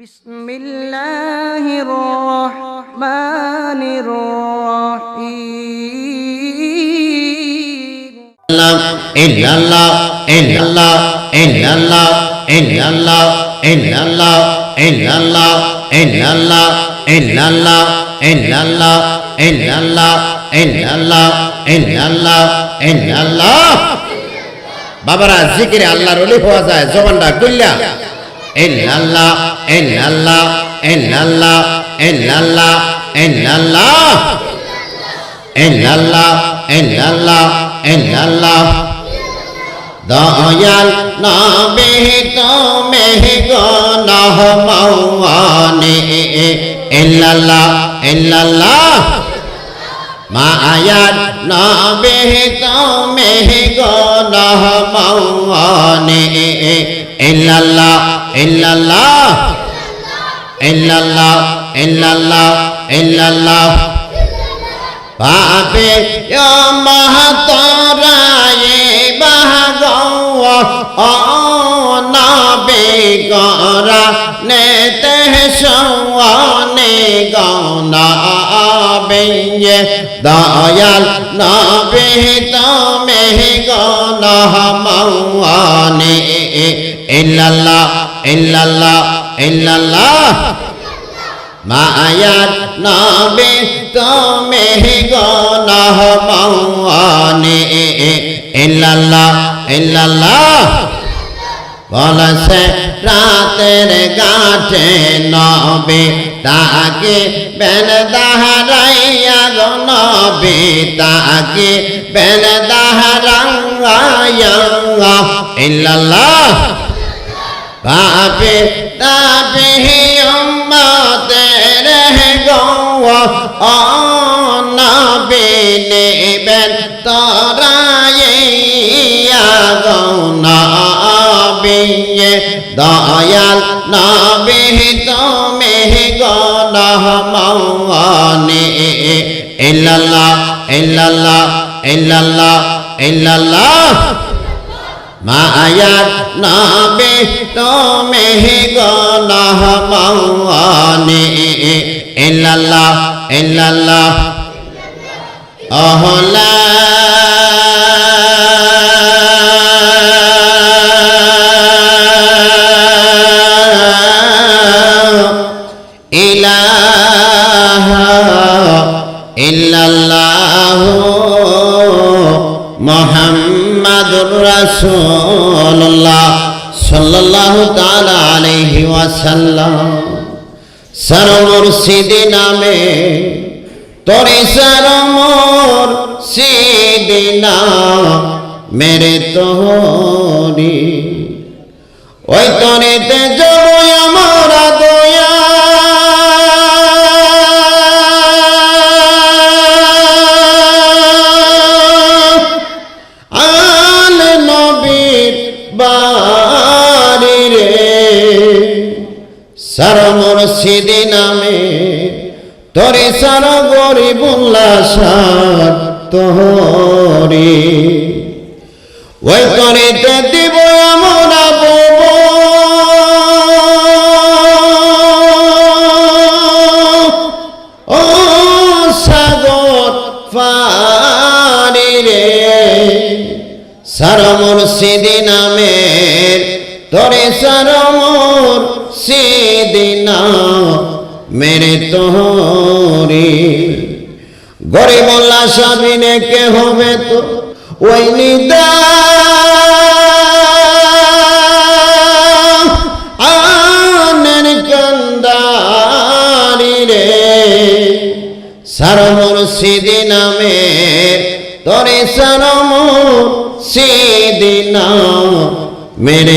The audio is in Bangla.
بسم الله الرحمن الرحيم illallah illallah illallah illallah illallah illallah illallah illallah illallah illallah illallah illallah illallah বাবারা জিকিরে আল্লাহর ওলি হওয়া যায় জবানটা গুল্লা ইল্লাল্লাহ ইল্লাল্লাহ ইল্লাল্লাহ ইল্লাল্লাহ ইল্লাল্লাহ ইল্লাল্লাহ ইল্লাল্লাহ ইল্লাল্লাহ দয়াল নবে তুমি গনাহ মাওয়ানে। ইল্লাল্লাহ ইল্লাল্লাহ মায়ার নবে তুমি গনাহ মাওয়ানে। ইল্লাল্লাহ ইল্লাল্লাহ ইল্লাল্লাহ ইল্লাল্লাহ ইল্লাল্লাহ। পাপে মহাতরায়ে বাহগওয়া ও নবে গরা, নেতে সওয়ানে গনা বেয়ে দয়াল নবে, তুমি গনা মাওয়ানে ইল্লাল্লাহ ইল্লাল্লাহ ইল্লাল্লাহ। মায়ার নবে, তুমি গনাহ মাওয়ানে। ইল্লাল্লাহ ইল্লাল্লাহ। বলছে রাতের গাছে নবে, তাকে বেন দাহারাইয়া গো নবে, তাকে বেন দাহারাঙ্গাইয়া ইল্লাল্লাহ। পাপে তাপে হে উম্মতে রহ গো ও নবী নেবেন তরাইয়া গো নবী দয়াল নবী তুমি গো নহমানে ইল্লাল্লাহ ইল্লাল্লাহ ইল্লাল্লাহ মায়ার নবে তুমি গনাহ মাওয়ানে। ইল্লাল্লাহ ইল্লাল্লাহ অহলা। ইলাহা ইল্লাল্লাহু মোহাম্মদুর রাসূলুল্লাহ সাল্লাল্লাহু তাআলা আলাইহি ওয়াসাল্লাম। সর মুর্শিদি নামে তোরে সর সিদিনা না মেরে তোরি সর মুর্শিদি নামে, তোরে সর গরিবুল্লাহ সার তোহরি। ওই তোরে দিব আমরা বব সাগর পারি রে, সরমুর সিদি নামের তোরে से देना मेरे तोहरे। গরে মোল্লা সাবিনে কে হবে তো ওই নিদা আনের কান্দারি রে সার মুর্শিদি নামে তরে সার মুর্শিদি নাম মেরে